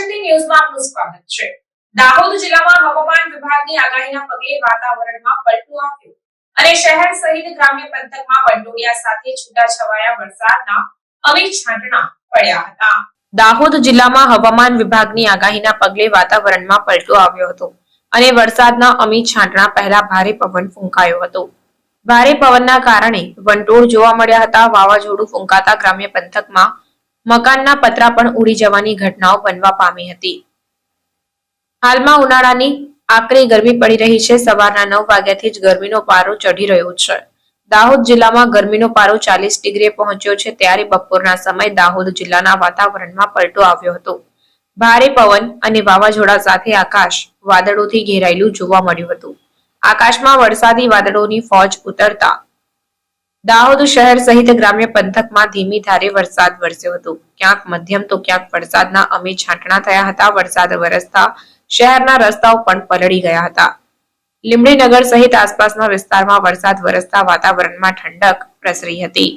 ન્યૂઝમાં આપનું સ્વાગત છે. દાહોદ જિલ્લામાં હવામાન વિભાગની આગાહીના પગલે વાતાવરણમાં પલટો આવ્યો અને શહેર સહિત ગ્રામ્ય પંથકમાં વંટોળિયા સાથે છૂટાછવાયા વરસાદના અમિત છાંટણા પડ્યા હતા. દાહોદ જિલ્લામાં હવામાન વિભાગની આગાહીના પગલે વાતાવરણમાં પલટો આવ્યો હતો અને વરસાદના અમિત છાંટણા પહેલા ભારે પવન ફૂંકાયો હતો. ભારે પવનના કારણે વંટોળ જોવા મળ્યા હતા, વાવાઝોડું ફૂંકાતા ગ્રામ્ય પંથકમાં મકાનના પતરા પણ ઉડી જવાની ઘટનાઓ બનવા પામી હતી. હાલમાં ઉનાળાની આકરી ગરમી પડી રહી છે. સવારના નવ વાગ્યાથી જ ગરમીનો પારો ચઢી રહ્યો છે. દાહોદ જિલ્લામાં ગરમીનો પારો ચાલીસ ડિગ્રીએ પહોંચ્યો છે. ત્યારે બપોરના સમય દાહોદ જિલ્લાના વાતાવરણમાં પલટો આવ્યો હતો. ભારે પવન અને વાવાઝોડા સાથે આકાશ વાદળોથી ઘેરાયેલું જોવા મળ્યું હતું. આકાશમાં વરસાદી વાદળોની ફોજ ઉતરતા દાહોદ શહેર સહિત ગ્રામ્ય પંથકમાં ધીમી ધારે વરસાદ વરસ્યો હતો. ક્યાંક મધ્યમ તો ક્યાંક વરસાદના અમી છાંટણા થયા હતા. વરસાદ વરસતા શહેરના રસ્તાઓ પણ પલળી ગયા હતા. લીંબડીનગર સહિત આસપાસના વિસ્તારમાં વરસાદ વરસતા વાતાવરણમાં ઠંડક પ્રસરી હતી.